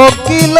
কোকিল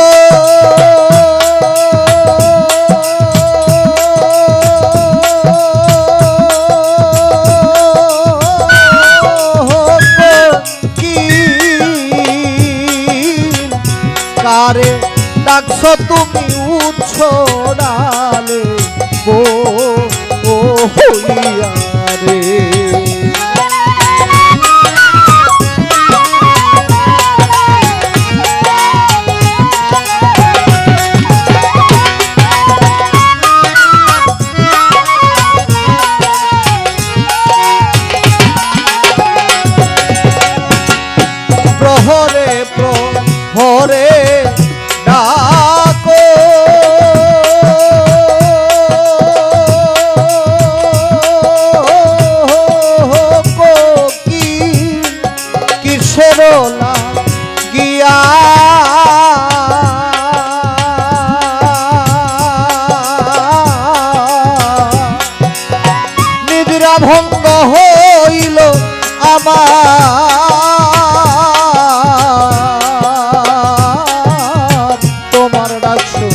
ডাকছো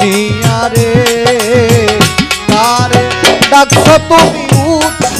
নিয়ারে তারে ডাকছো তুমি উচ্ছ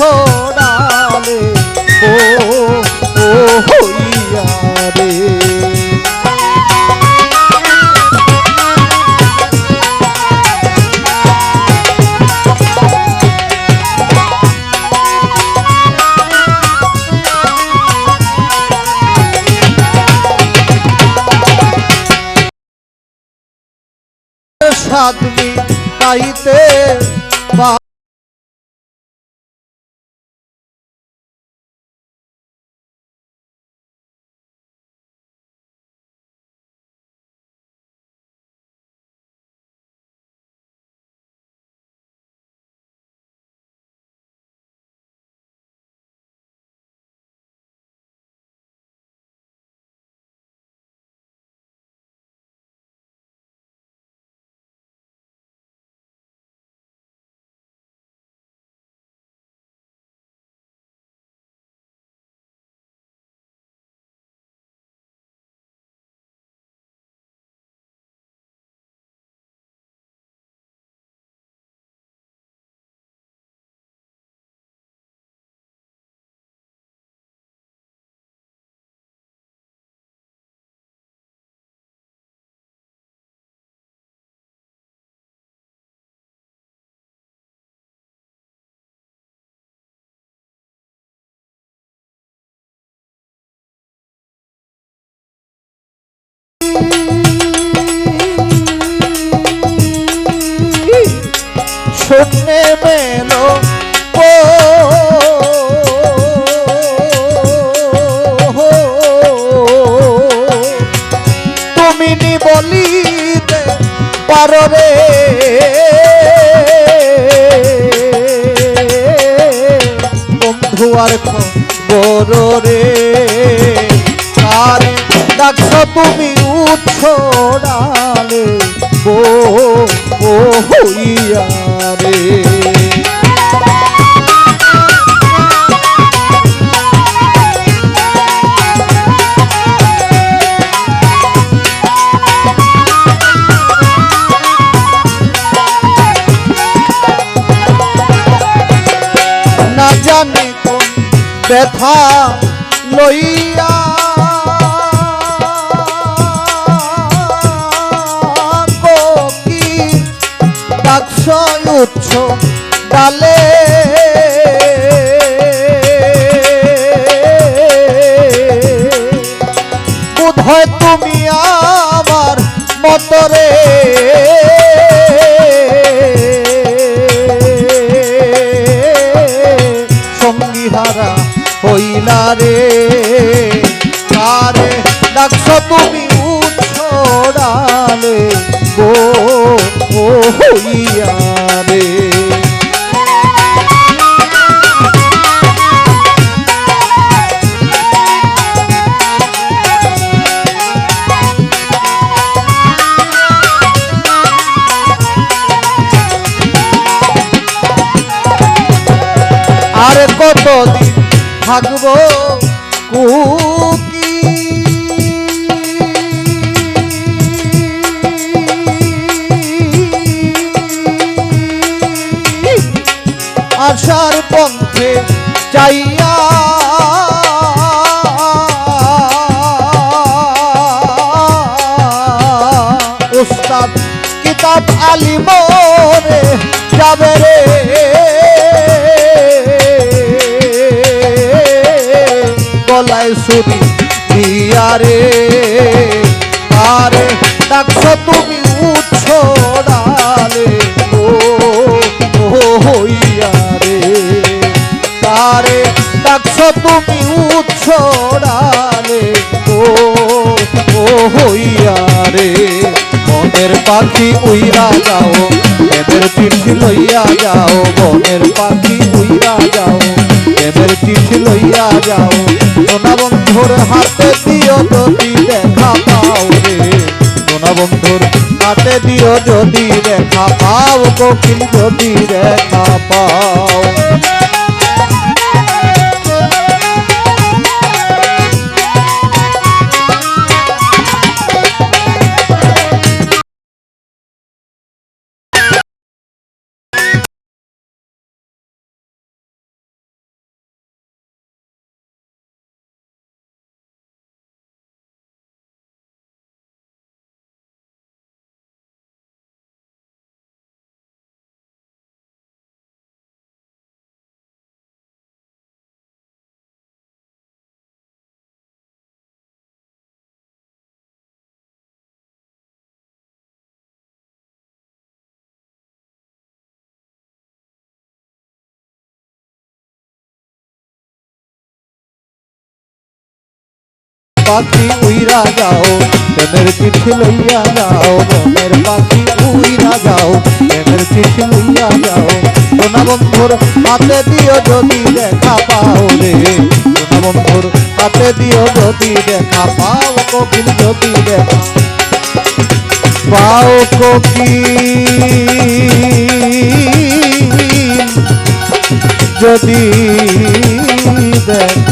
সাদমি গাইতে বা শূন্যে মেলো ও তুমি নি বলিতে পারো রে। বন্ধু আর খবর রে। ব্যথা লইয়া কি ডাকছ উচ্ছ ডালে হয় তুমি আমার মতরে। সঙ্গী হইলা রে। কারে ডাকছ তুমি উচ্ছ গো ও হইয়া রে। আর কতদিন থাকব কুকি। আশার পথে চাইয়া উস্তাদ কিতাব আলিমরে যাবে রে। গলায় সুরি দিয়া রে। আরে, ডাকছ তুমি উচ্ছ ডালে ও ও হইয়া রে। তারে ডাকছ তুমি উচ্ছ ডালে ও ও হইয়া রে। মনের পাখি উইরা যাও এদের চিঠি লইয়া যাও। মনের পাখি উইরা যাও। চিঠি লইয়া যাও। সোনা বন্ধুর হাতে দিও যদি দেখা পাও রে। সোনা বন্ধুর হাতে দিও যদি দেখা পাও, কোকিল যদি দেখা পাও। পাখি উইরা যাও, প্রেমের চিঠি লইয়া যাও মনের পাখি উইরা যাও, প্রেমের চিঠি লইয়া যাও। সোনা বন্ধুর হাতে দিও যদি দেখা পাও রে, সোনা বন্ধুর হাতে দিও যদি দেখা পাও, কপিল যদি দেখা পাও, কপিল যদি দেখা